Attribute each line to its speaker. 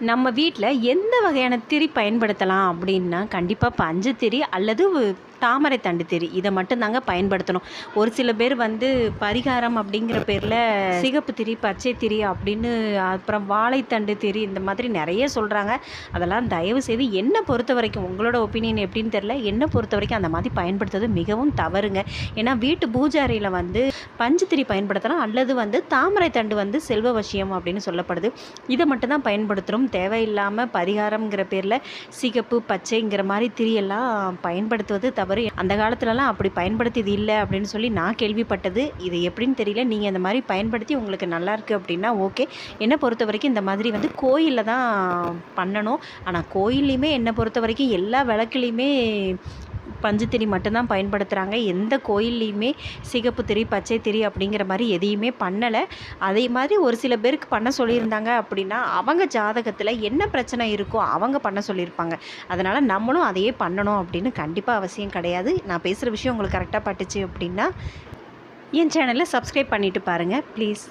Speaker 1: நம்ம வீட்டில் எந்த வகையான திரி பயன்படுத்தலாம் அப்படின்னா கண்டிப்பாக பஞ்சு திரி அல்லது தாமரை தண்டு திரி இதை மட்டும்தாங்க பயன்படுத்தணும். ஒரு சில பேர் வந்து பரிகாரம் அப்படிங்கிற பேரில் சிகப்பு திரி பச்சை திரி அப்படின்னு அப்புறம் வாழைத்தண்டு திரி இந்த மாதிரி நிறைய சொல்கிறாங்க அதெல்லாம் தயவு செய்து என்னை பொறுத்த வரைக்கும் உங்களோட ஒப்பீனியன் எப்படின்னு தெரில என்னை பொறுத்த வரைக்கும் அந்த மாதிரி பயன்படுத்துறது மிகவும் தவறுங்க. ஏன்னா வீட்டு பூஜாரியில் வந்து பஞ்சு திரி பயன்படுத்தலாம். அல்லது வந்து தாமரை தண்டு வந்து செல்வ வசியம் அப்படின்னு சொல்லப்படுது. இதை மட்டும்தான் பயன்படுத்துகிறோம் தேவையில்லாமல் பரிகாரம்ங்கிற பேரில் சிகப்பு பச்சைங்கிற மாதிரி திரியெல்லாம் பயன்படுத்துவது தவறு. அந்த காலத்துலலாம் அப்படி பயன்படுத்தியது இல்லை அப்படின்னு சொல்லி நான் கேள்விப்பட்டது. இது எப்படின்னு தெரியல. நீங்கள் இந்த மாதிரி பயன்படுத்தி உங்களுக்கு நல்லா இருக்குது அப்படின்னா ஓகே. என்னை பொறுத்த வரைக்கும் இந்த மாதிரி வந்து கோயிலில் தான் பண்ணணும். ஆனால் கோயில்லையுமே என்னை பொறுத்த வரைக்கும் எல்லா விளக்குலையுமே பஞ்சு திரி மட்டும்தான் பயன்படுத்துகிறாங்க எந்த கோயில்லையுமே சிகப்பு திரி பச்சை திரி அப்படிங்கிற மாதிரி எதையுமே பண்ணலை. அதே மாதிரி ஒரு சில பேருக்கு பண்ண சொல்லியிருந்தாங்க அப்படின்னா அவங்க ஜாதகத்தில் என்ன பிரச்சனை இருக்கோ அவங்க பண்ண சொல்லியிருப்பாங்க. அதனால் நம்மளும் அதையே பண்ணணும் அப்படின்னு கண்டிப்பாக அவசியம் கிடையாது. நான் பேசுகிற விஷயம் உங்களுக்கு கரெக்டாக பட்டுச்சு அப்படின்னா என் சேனலை சப்ஸ்கிரைப் பண்ணிவிட்டு பாருங்கள் ப்ளீஸ்